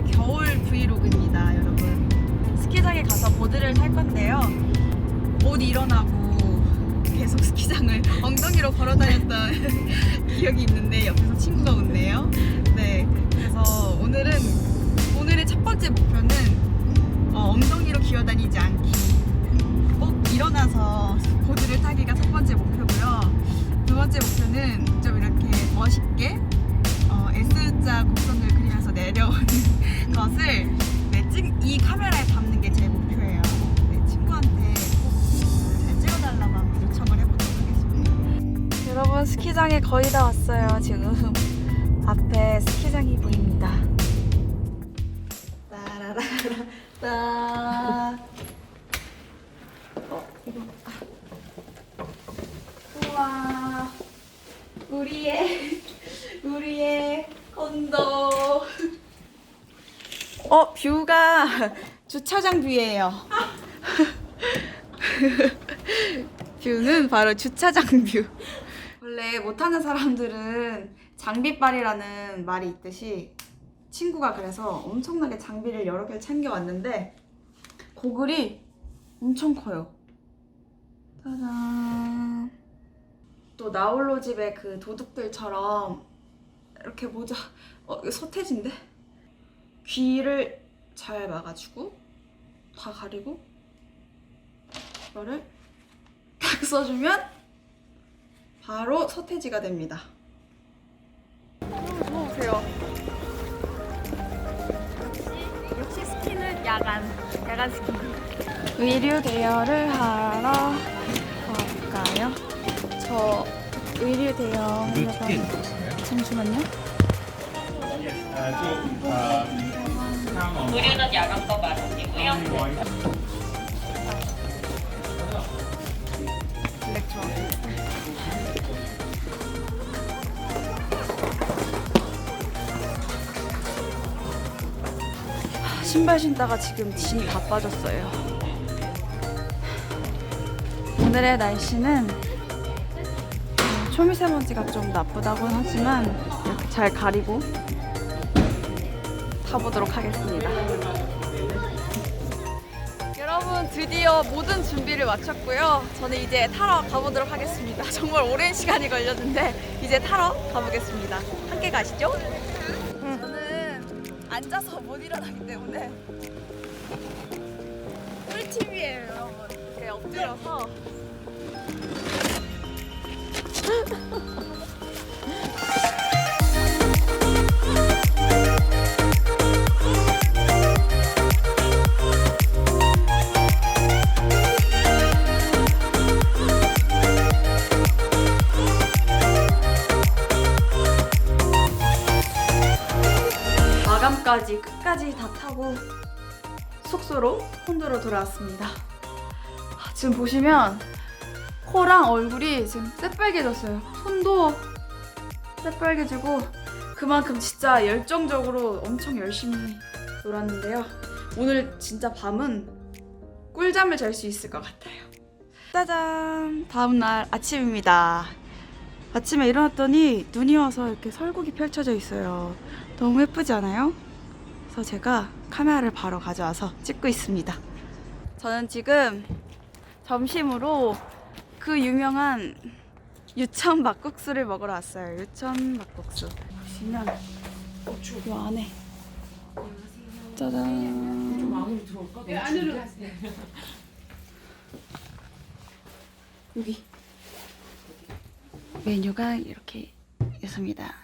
겨울 브이로그입니다, 여러분. 스키장에 가서 보드를 탈 건데요. 못 일어나고 계속 스키장을 엉덩이로 걸어 다녔던 기억이 있는데 옆에서 친구가 오늘 스키장에 거의 다 왔어요. 지금. 앞에 스키장이 보입니다. 따라라라 어 이거. 우와. 우리의 우리의 건도. 어 뷰가 주차장 뷰예요. 뷰는 바로 주차장 뷰 원래 못하는 사람들은 장비빨이라는 말이 있듯이 친구가 그래서 엄청나게 장비를 여러 개를 챙겨왔는데 고글이 엄청 커요. 짜잔. 또 나홀로 집의 그 도둑들처럼 이렇게 모자 어 서태지인데? 귀를 잘 막아주고 다 가리고 이거를 딱 써주면 바로 서태지가 됩니다. 누워보세요. 역시 스키는 야간 야간 스키. 의류 대여를 하러 가볼까요? 저 의류 대여 두개 있었어요? 잠시만요. 의류는 야간거 말씀이고요. 신발 신다가 지금 진이 다 빠졌어요. 오늘의 날씨는 음, 초미세먼지가 좀 나쁘다고는 하지만 이렇게 잘 가리고 타보도록 하겠습니다. 여러분 드디어 모든 준비를 마쳤고요. 저는 이제 타러 가보도록 하겠습니다. 정말 오랜 시간이 걸렸는데 이제 타러 가보겠습니다. 함께 가시죠. 앉아서 못 일어나기 때문에. 꿀팁이에요, 여러분. 이렇게 엎드려서 마감까지 끝까지 다 타고 숙소로 콘도로 돌아왔습니다. 아, 지금 보시면 코랑 얼굴이 지금 새빨개졌어요. 손도 새빨개지고 그만큼 진짜 열정적으로 엄청 열심히 놀았는데요. 오늘 진짜 밤은 꿀잠을 잘 수 있을 것 같아요. 짜잔! 다음날 아침입니다. 아침에 일어났더니 눈이 와서 이렇게 설국이 펼쳐져 있어요. 너무 예쁘지 않아요? 그래서 제가 카메라를 바로 가져와서 찍고 있습니다. 저는 지금 점심으로 그 유명한 유천 막국수를 먹으러 왔어요. 유천 막국수. 보시면 이 안에 짜잔. 마무리 들어올까? 네, 안으로. 여기 메뉴가 이렇게 있습니다.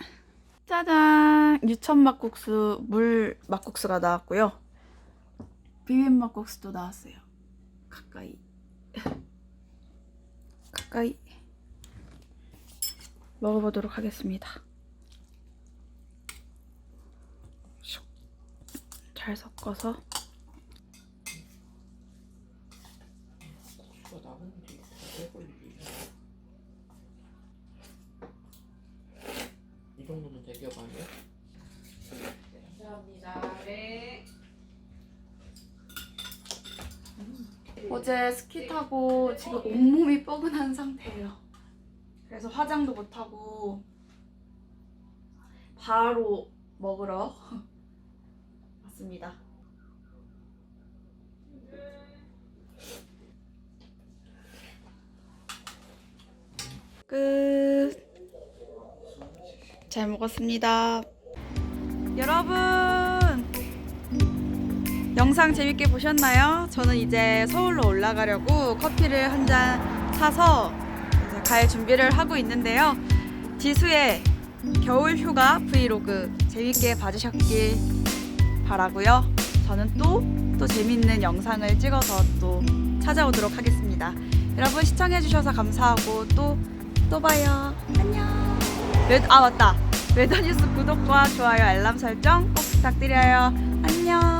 짜잔! 유천 막국수 물 막국수가 나왔고요. 비빔 막국수도 나왔어요. 가까이 가까이 먹어보도록 하겠습니다. 슉. 잘 섞어서 고수가 나오는데 오래 걸리지. 이 정도면 대기업 아니에요? 감사합니다. 네. 어제 스키 타고 지금 온몸이 뻐근한 상태예요. 그래서 화장도 못하고 바로 먹으러 왔습니다. 잘 먹었습니다. 여러분 영상 재밌게 보셨나요? 저는 이제 서울로 올라가려고 커피를 한 잔 사서 이제 갈 준비를 하고 있는데요. 지수의 겨울 휴가 브이로그 재밌게 봐주셨길 바라고요. 저는 또 또 재밌는 영상을 찍어서 또 찾아오도록 하겠습니다. 여러분 시청해주셔서 감사하고 또 또 봐요. 안녕. 웨, 아 맞다. 웨더뉴스 구독과 좋아요 알람 설정 꼭 부탁드려요. 안녕.